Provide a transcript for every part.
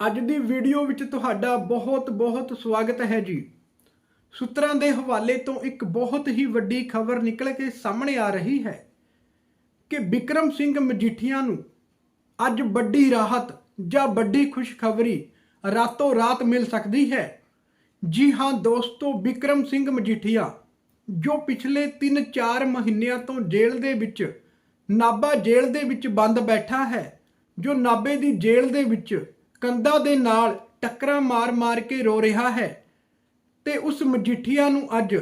ਅੱਜ ਦੀ ਵੀਡੀਓ ਵਿੱਚ ਤੁਹਾਡਾ ਬਹੁਤ-ਬਹੁਤ ਸਵਾਗਤ ਹੈ ਜੀ। ਸੂਤਰਾਂ ਦੇ ਹਵਾਲੇ ਤੋਂ ਇੱਕ ਬਹੁਤ ਹੀ ਵੱਡੀ ਖਬਰ ਨਿਕਲ ਕੇ ਸਾਹਮਣੇ ਆ ਰਹੀ ਹੈ ਕਿ ਵਿਕਰਮ ਸਿੰਘ ਮਜੀਠੀਆ ਨੂੰ ਅੱਜ ਵੱਡੀ ਰਾਹਤ ਜਾਂ ਵੱਡੀ ਖੁਸ਼ਖਬਰੀ ਰਾਤੋਂ ਰਾਤ ਮਿਲ ਸਕਦੀ ਹੈ। ਜੀ ਹਾਂ ਦੋਸਤੋ ਵਿਕਰਮ ਸਿੰਘ ਮਜੀਠੀਆ, ਜੋ ਪਿਛਲੇ 3-4 ਮਹੀਨਿਆਂ ਤੋਂ ਜੇਲ੍ਹ ਦੇ ਵਿੱਚ, ਨਾਭਾ ਜੇਲ੍ਹ ਦੇ ਵਿੱਚ ਬੰਦ ਬੈਠਾ ਹੈ, ਜੋ ਨਾਭੇ ਦੀ ਜੇਲ੍ਹ ਦੇ ਵਿੱਚ ਕੰਧਾਂ ਦੇ ਨਾਲ ਟੱਕਰਾਂ ਮਾਰ-ਮਾਰ ਕੇ ਰੋ ਰਿਹਾ ਹੈ ਤੇ ਉਸ ਮਜੀਠੀਆ ਨੂੰ ਅੱਜ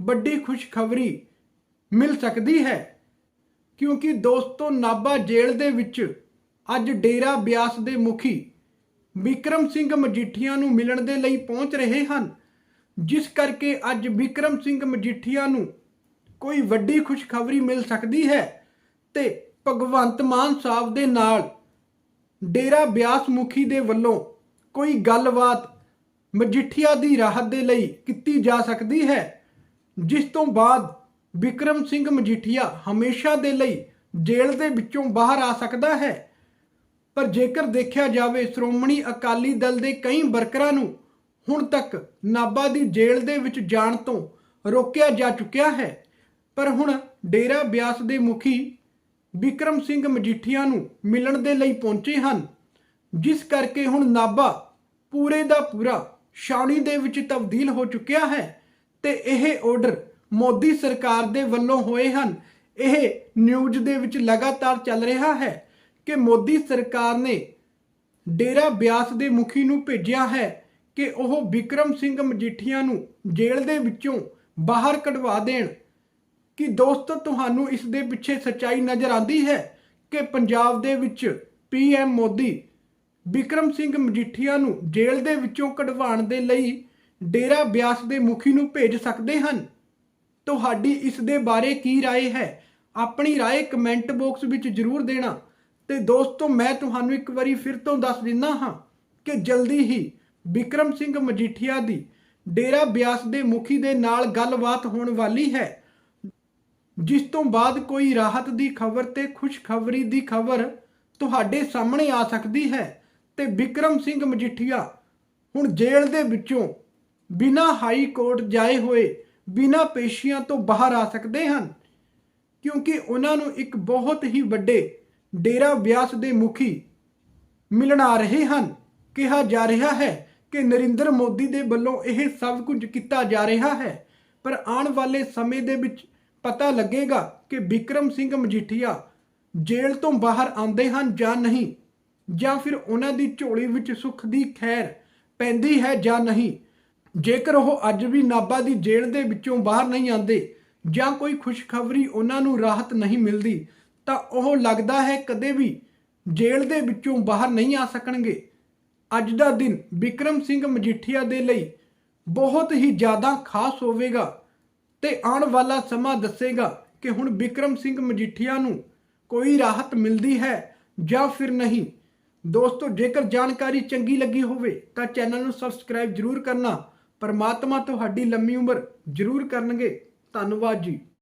ਵੱਡੀ ਖੁਸ਼ਖਬਰੀ ਮਿਲ ਸਕਦੀ ਹੈ, ਕਿਉਂਕਿ ਦੋਸਤੋ ਨਾਭਾ ਜੇਲ੍ਹ ਦੇ ਵਿੱਚ ਅੱਜ ਡੇਰਾ ਬਿਆਸ ਦੇ ਮੁਖੀ ਵਿਕਰਮ ਸਿੰਘ ਮਜੀਠੀਆ ਨੂੰ ਮਿਲਣ ਦੇ ਲਈ ਪਹੁੰਚ ਰਹੇ ਹਨ, ਜਿਸ ਕਰਕੇ ਅੱਜ ਵਿਕਰਮ ਸਿੰਘ ਮਜੀਠੀਆ ਨੂੰ ਕੋਈ ਵੱਡੀ ਖੁਸ਼ਖਬਰੀ ਮਿਲ ਸਕਦੀ ਹੈ ਤੇ ਭਗਵੰਤ ਮਾਨ ਸਾਹਿਬ ਦੇ ਨਾਲ ਡੇਰਾ ਬਿਆਸ ਮੁਖੀ ਦੇ ਵੱਲੋਂ ਕੋਈ ਗੱਲਬਾਤ ਮਜੀਠੀਆ ਦੀ ਰਾਹਤ ਦੇ ਲਈ ਕੀਤੀ ਜਾ ਸਕਦੀ ਹੈ, ਜਿਸ ਤੋਂ ਬਾਅਦ ਵਿਕਰਮ ਸਿੰਘ ਮਜੀਠੀਆ ਹਮੇਸ਼ਾ ਦੇ ਲਈ ਜੇਲ੍ਹ ਦੇ ਵਿੱਚੋਂ ਬਾਹਰ ਆ ਸਕਦਾ ਹੈ। ਪਰ ਜੇਕਰ ਦੇਖਿਆ ਜਾਵੇ, ਸ਼੍ਰੋਮਣੀ ਅਕਾਲੀ ਦਲ ਦੇ ਕਈ ਵਰਕਰਾਂ ਨੂੰ ਹੁਣ ਤੱਕ ਨਾਭਾ ਦੀ ਜੇਲ੍ਹ ਦੇ ਵਿੱਚ ਜਾਣ ਤੋਂ ਰੋਕਿਆ ਜਾ ਚੁੱਕਿਆ ਹੈ। ਪਰ ਹੁਣ ਡੇਰਾ ਬਿਆਸ ਦੇ ਮੁਖੀ ਵਿਕਰਮ ਸਿੰਘ ਮਜੀਠੀਆ ਨੂੰ ਮਿਲਣ ਦੇ ਲਈ ਪਹੁੰਚੇ ਹਨ, ਜਿਸ ਕਰਕੇ ਹੁਣ ਨਾਭਾ ਪੂਰੇ ਦਾ ਪੂਰਾ ਛਾਉਣੀ ਦੇ ਵਿੱਚ ਤਬਦੀਲ ਹੋ ਚੁੱਕਿਆ ਹੈ ਤੇ ਇਹ ਆਰਡਰ ਮੋਦੀ ਸਰਕਾਰ ਦੇ ਵੱਲੋਂ ਹੋਏ ਹਨ। ਇਹ ਨਿਊਜ਼ ਦੇ ਵਿੱਚ ਲਗਾਤਾਰ ਚੱਲ ਰਿਹਾ ਹੈ ਕਿ ਮੋਦੀ ਸਰਕਾਰ ਨੇ ਡੇਰਾ ਬਿਆਸ ਦੇ ਮੁਖੀ ਨੂੰ ਭੇਜਿਆ ਹੈ ਕਿ ਉਹ ਵਿਕਰਮ ਸਿੰਘ ਮਜੀਠੀਆ ਨੂੰ ਜੇਲ੍ਹ ਦੇ ਵਿੱਚੋਂ ਬਾਹਰ ਕਢਵਾ ਦੇਣ। ਕਿ ਦੋਸਤੋ ਤੁਹਾਨੂੰ ਇਸ ਦੇ ਪਿੱਛੇ ਸੱਚਾਈ ਨਜ਼ਰ ਆਂਦੀ ਹੈ ਕਿ ਪੰਜਾਬ ਦੇ ਵਿੱਚ ਪੀਐਮ ਮੋਦੀ ਵਿਕਰਮ ਸਿੰਘ ਮਜੀਠੀਆ ਨੂੰ ਜੇਲ੍ਹ ਦੇ ਵਿੱਚੋਂ ਕਢਵਾਉਣ ਦੇ ਲਈ ਡੇਰਾ ਬਿਆਸ ਦੇ ਮੁਖੀ ਨੂੰ ਭੇਜ ਸਕਦੇ ਹਨ ਤੁਹਾਡੀ ਇਸ ਦੇ ਬਾਰੇ ਕੀ رائے ਹੈ ਆਪਣੀ رائے ਕਮੈਂਟ ਬਾਕਸ ਵਿੱਚ ਜ਼ਰੂਰ ਦੇਣਾ ਤੇ ਦੋਸਤੋ ਮੈਂ ਤੁਹਾਨੂੰ ਇੱਕ ਵਾਰੀ ਫਿਰ ਤੋਂ ਦੱਸ ਦਿੰਦਾ ਹਾਂ ਕਿ ਜਲਦੀ ਹੀ ਵਿਕਰਮ ਸਿੰਘ ਮਜੀਠੀਆ ਦੀ ਡੇਰਾ ਬਿਆਸ ਦੇ ਮੁਖੀ ਦੇ ਨਾਲ ਗੱਲਬਾਤ ਹੋਣ ਵਾਲੀ ਹੈ ਜਿਸ ਤੋਂ ਬਾਅਦ ਕੋਈ ਰਾਹਤ ਦੀ ਖਬਰ ਤੇ ਖੁਸ਼ਖਬਰੀ ਦੀ ਖਬਰ ਤੁਹਾਡੇ ਸਾਹਮਣੇ ਆ ਸਕਦੀ ਹੈ ਤੇ ਵਿਕਰਮ ਸਿੰਘ ਮਜੀਠੀਆ ਹੁਣ ਜੇਲ੍ਹ ਦੇ ਵਿੱਚੋਂ ਬਿਨਾਂ ਹਾਈ ਕੋਰਟ ਜਾਏ ਹੋਏ, ਬਿਨਾਂ ਪੇਸ਼ੀਆਂ ਤੋਂ ਬਾਹਰ ਆ ਸਕਦੇ ਹਨ। ਕਿਉਂਕਿ ਉਹਨਾਂ ਨੂੰ ਇੱਕ ਬਹੁਤ ਹੀ ਵੱਡੇ ਡੇਰਾ ਬਿਆਸ ਦੇ ਮੁਖੀ ਮਿਲਣ ਆ ਰਹੇ ਹਨ। ਕਿਹਾ ਜਾ ਰਿਹਾ ਹੈ ਕਿ ਨਰਿੰਦਰ ਮੋਦੀ ਦੇ ਵੱਲੋਂ ਇਹ ਸਭ ਕੁਝ ਕੀਤਾ ਜਾ ਰਿਹਾ ਹੈ, ਪਰ ਆਉਣ ਵਾਲੇ ਸਮੇਂ ਦੇ ਵਿੱਚ ਪਤਾ ਲੱਗੇਗਾ ਕਿ ਵਿਕਰਮ ਸਿੰਘ ਮਜੀਠੀਆ ਜੇਲ੍ਹ ਤੋਂ ਬਾਹਰ ਆਉਂਦੇ ਹਨ ਜਾਂ ਨਹੀਂ, ਜਾਂ ਫਿਰ ਉਹਨਾਂ ਦੀ ਝੋਲੀ ਵਿੱਚ ਸੁੱਖ ਦੀ ਖੈਰ ਪੈਂਦੀ ਹੈ ਜਾਂ ਨਹੀਂ। ਜੇਕਰ ਉਹ ਅੱਜ ਵੀ ਨਾਭਾ ਦੀ ਜੇਲ੍ਹ ਦੇ ਵਿੱਚੋਂ ਬਾਹਰ ਨਹੀਂ ਆਉਂਦੇ ਜਾਂ ਕੋਈ ਖੁਸ਼ਖਬਰੀ ਉਹਨਾਂ ਨੂੰ ਰਾਹਤ ਨਹੀਂ ਮਿਲਦੀ, ਤਾਂ ਉਹ ਲੱਗਦਾ ਹੈ ਕਦੇ ਵੀ ਜੇਲ੍ਹ ਦੇ ਵਿੱਚੋਂ ਬਾਹਰ ਨਹੀਂ ਆ ਸਕਣਗੇ। ਅੱਜ ਦਾ ਦਿਨ ਵਿਕਰਮ ਸਿੰਘ ਮਜੀਠੀਆ ਦੇ ਲਈ ਬਹੁਤ ਹੀ ਜ਼ਿਆਦਾ ਖਾਸ ਹੋਵੇਗਾ। ਤੇ ਆਉਣ ਵਾਲਾ ਸਮਾਂ ਦੱਸੇਗਾ ਕਿ ਹੁਣ ਵਿਕਰਮ ਸਿੰਘ ਮਜੀਠੀਆ ਨੂੰ ਕੋਈ ਰਾਹਤ ਮਿਲਦੀ ਹੈ ਜਾਂ ਫਿਰ ਨਹੀਂ। ਦੋਸਤੋ, ਜੇਕਰ ਜਾਣਕਾਰੀ ਚੰਗੀ ਲੱਗੀ ਹੋਵੇ ਤਾਂ ਚੈਨਲ ਨੂੰ ਸਬਸਕ੍ਰਾਈਬ ਜ਼ਰੂਰ ਕਰਨਾ। ਪਰਮਾਤਮਾ ਤੁਹਾਡੀ ਲੰਮੀ ਉਮਰ ਜ਼ਰੂਰ ਕਰਨਗੇ। ਧੰਨਵਾਦ ਜੀ।